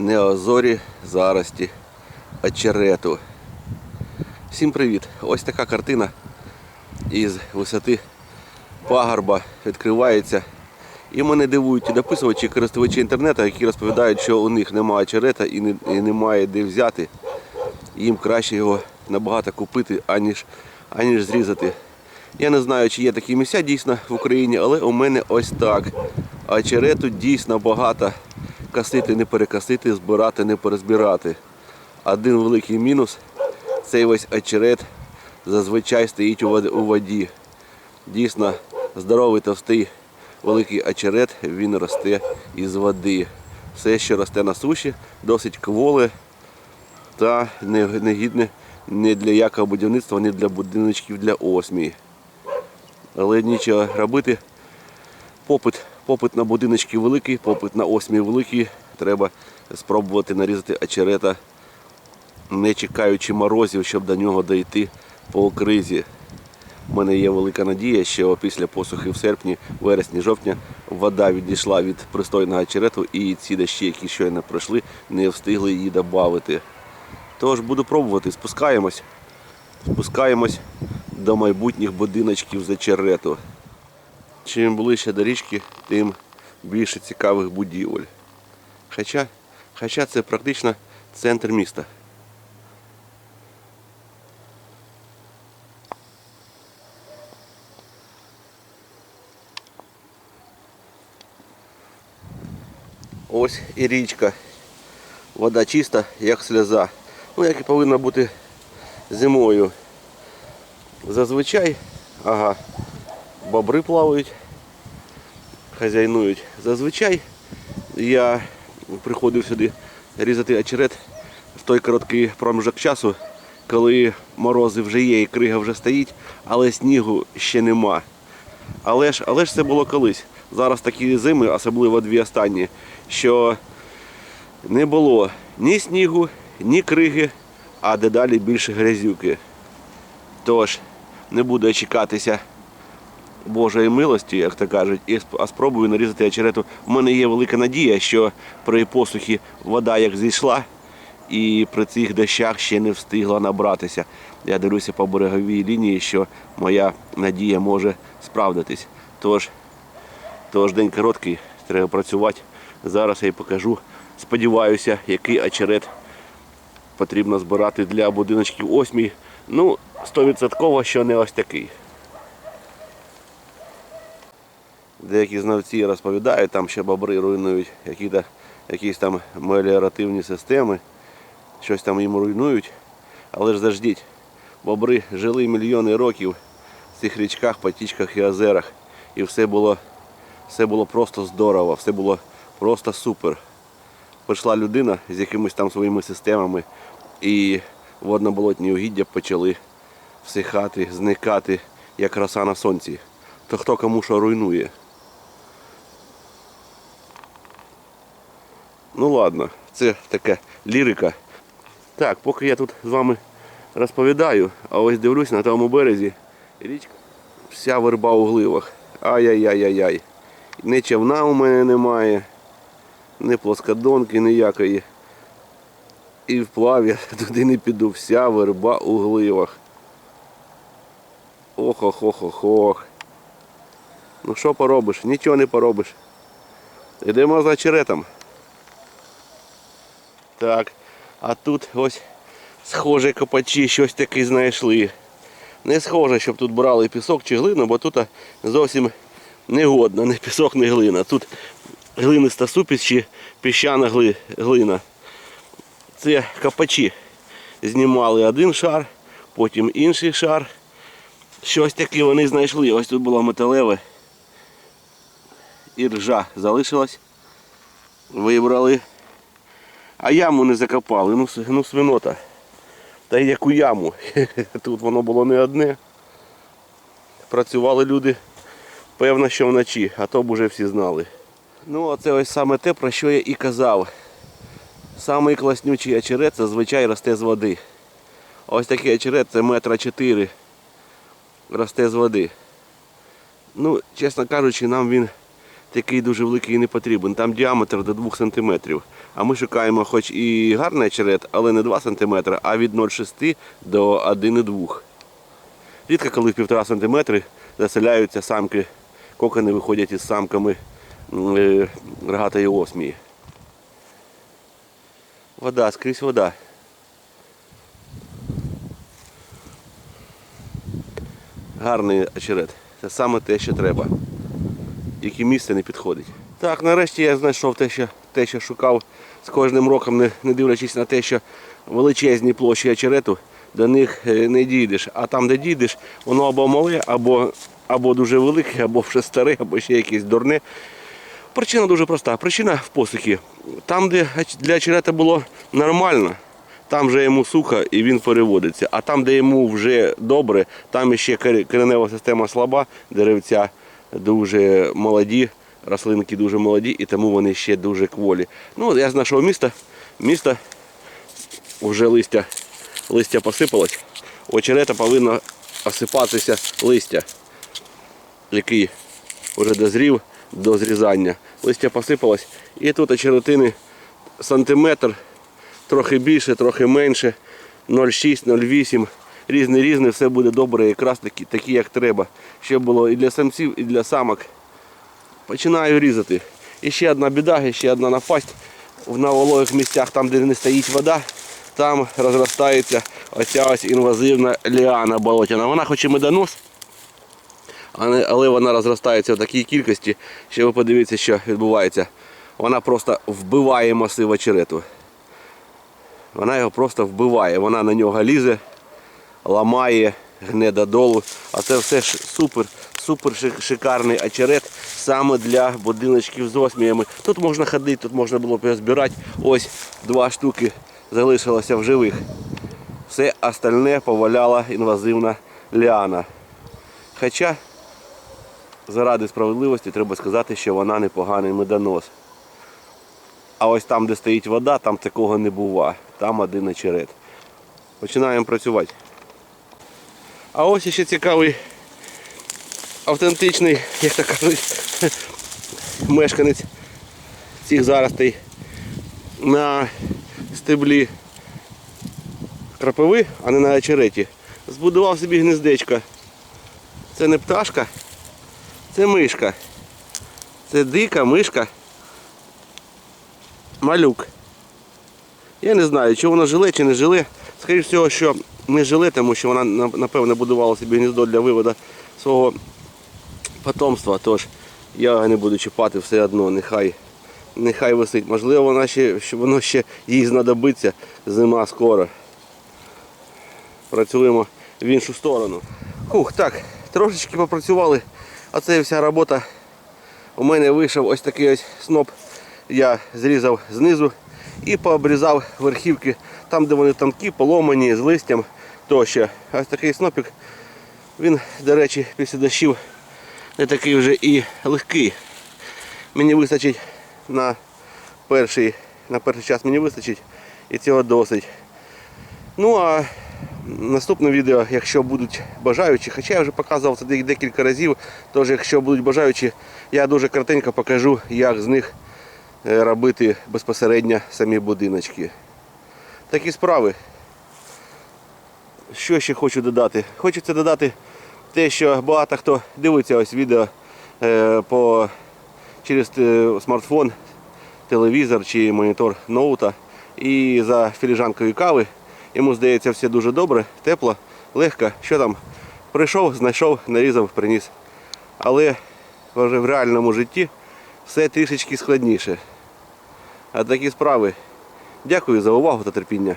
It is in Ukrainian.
неозорі зарості очерету. Всім привіт! Ось така картина із висоти пагорба відкривається. І мене дивують дописувачі, користувачі інтернету, які розповідають, що у них немає очерета і, не, і немає де взяти. Їм краще його набагато купити, аніж, аніж зрізати. Я не знаю, чи є такі місця дійсно в Україні, але у мене ось так. Очерету дійсно багато. Касити не перекасити, збирати не перезбирати. Один великий мінус цей весь очерет зазвичай стоїть у воді- Дійсно, здоровий товстий великий очерет, він росте із води. Все, що росте на суші, досить кволе та негідне не для якого будівництва, не для будиночків для осмії. Але нічого робити. Попит, попит на будиночки великий, попит на осмій великий. Треба спробувати нарізати очерета, не чекаючи морозів, щоб до нього дійти по окризі. У мене є велика надія, що після посухи в серпні, вересні, жовтня вода відійшла від пристойного очерету і ці дощі, які щойно пройшли, не встигли її додати. Тож буду пробувати, спускаємось. Спускаємось до майбутніх будиночків з очерету. Чим ближче до річки, тим більше цікавих будівель. Хоча, хоча це практично центр міста. Ось і річка. Вода чиста, як сльоза. Ну, як і повинна бути зимою. Зазвичай, ага, бобри плавають, хазяйнують. Зазвичай я приходив сюди різати очерет в той короткий проміжок часу, коли морози вже є і крига вже стоїть, але снігу ще нема. Але ж, але ж це було колись. Зараз такі зими, особливо дві останні, що не було ні снігу, ні криги, а дедалі більше грязюки. Тож не буду чекатися Божої милості, як то кажуть, і спробую нарізати очерету. У мене є велика надія, що при посухі вода як зійшла, і при цих дощах ще не встигла набратися. Я дивлюся по береговій лінії, що моя надія може справдитись. Тож, тож день короткий, треба працювати. Зараз я й покажу. Сподіваюся, який очерет потрібно збирати для будиночків осмій. Ну, стовідсотково, що не ось такий. Деякі знавці розповідають, там що бобри руйнують які-то- якісь там меліоративні системи, щось там їм руйнують. Але ж заждіть, бобри жили мільйони років в цих річках, потічках і озерах. І все було, все було просто здорово, все було просто супер. Прийшла людина з якимись там своїми системами, і водно-болотні угіддя почали всихати, зникати, як роса на сонці. То хто кому що руйнує. Ну ладно, це така лірика. Так, поки я тут з вами розповідаю, а ось дивлюсь на тому березі річка. Вся верба у гливах. Ай-яй-яй-яй-яй. Ні човна у мене немає, ні плоскодонки ніякої. І вплав я туди не піду. Вся верба у гливах. Ох-ох-ох-ох-ох. Ну що поробиш? Нічого не поробиш. Йдемо за очеретом. Так, а тут ось схоже копачі щось таке знайшли. Не схоже, щоб тут брали пісок чи глину, бо тут зовсім негодно, не пісок, не глина. Тут глиниста супість чи піщана глина. Це копачі. Знімали один шар, потім інший шар. Щось таке вони знайшли. Ось тут було металеве. І ржа залишилась. Вибрали. А яму не закопали, ну, ну свинота. Та яку яму. Тут воно було не одне. Працювали люди, певно, що вночі, а то б уже всі знали. Ну, оце ось саме те, про що я і казав. Самий класнючий очерет зазвичай росте з води. Ось такий очерет це метра чотири. Росте з води. Ну, чесно кажучи, нам він такий дуже великий і не потрібен. Там діаметр до 2 см. А ми шукаємо хоч і гарний очерет, але не 2 см, а від 0,6 до 1,2 Рідко коли в 1,5 см заселяються самки, кокони виходять із самками е, рогатої осмії. Вода, скрізь вода. Гарний очерет. Це саме те, що треба. Яке місце не підходить. Так, нарешті я знайшов те, що, те, що шукав з кожним роком, не, не дивлячись на те, що величезні площі очерету, до них е, не дійдеш. А там, де дійдеш, воно або мале, або, або дуже велике, або вже старе, або ще якесь дурне. Причина дуже проста. Причина в посухі. Там, де для очерета було нормально, там вже йому сухо і він переводиться. А там, де йому вже добре, там ще коренева система слаба, деревця дуже молоді, рослинки дуже молоді, і тому вони ще дуже кволі. Ну, я знайшов місто. Місто вже листя, листя посипалось. Очерета повинно осипатися листя, який вже дозрів до зрізання. Листя посипалось. І тут очеретини сантиметр, трохи більше, трохи менше, 0,6, 0,8. Різне різне, все буде добре, якраз такі, такі, як треба. Ще було і для самців, і для самок. Починаю різати. І ще одна біда, ще одна напасть. На вологих місцях, там, де не стоїть вода, там розростається оця ось інвазивна ліана болотяна. Вона хоч і медонос, але але вона розростається в такій кількості, що ви подивіться, що відбувається. Вона просто вбиває масив очерету. Вона його просто вбиває. Вона на нього лізе, ламає, гне додолу. А це все ж супер, супер шикарний очерет саме для будиночків з осміями. Тут можна ходити, тут можна було б збирати. Ось два штуки залишилося в живих. Все остальне поваляла інвазивна ліана. Хоча заради справедливості треба сказати, що вона непоганий медонос. А ось там, де стоїть вода, там такого не бува. Там один очерет. Починаємо працювати. А ось ще цікавий автентичний, як то кажуть, мешканець цих заростей на стеблі крапиви, а не на очереті. Збудував собі гнездечко. Це не пташка, це мишка. Це дика мишка. Малюк. Я не знаю, чи воно жиле, чи не жиле. Скоріше всього, що не жиле, тому що вона на- напевно будувала собі гніздо для виводу свого потомства. Тож я не буду чіпати все одно, нехай, нехай висить. Можливо, вона ще, воно ще їй знадобиться. Зима скоро. Працюємо в іншу сторону. Хух, так, трошечки попрацювали, а це вся робота. У мене вийшов ось такий ось сноп. Я зрізав знизу і пообрізав верхівки там, де вони тонкі, поломані, з листям тощо. Ось такий снопик. Він, до речі, після дощів не такий вже і легкий. Мені вистачить на перший, на перший час мені вистачить і цього досить. Ну а наступне відео, якщо будуть бажаючі, хоча я вже показував це де- декілька разів, тож якщо будуть бажаючі, я дуже коротенько покажу, як з них е, робити безпосередньо самі будиночки. Такі справи. Що ще хочу додати? Хочеться додати те, що багато хто дивиться ось відео е, по, через е, смартфон, телевізор чи монітор ноута. І за філіжанкою кави йому здається все дуже добре, тепло, легко. Що там? Прийшов, знайшов, нарізав, приніс. Але вже в реальному житті все трішечки складніше. А такі справи. Дякую за увагу та терпіння.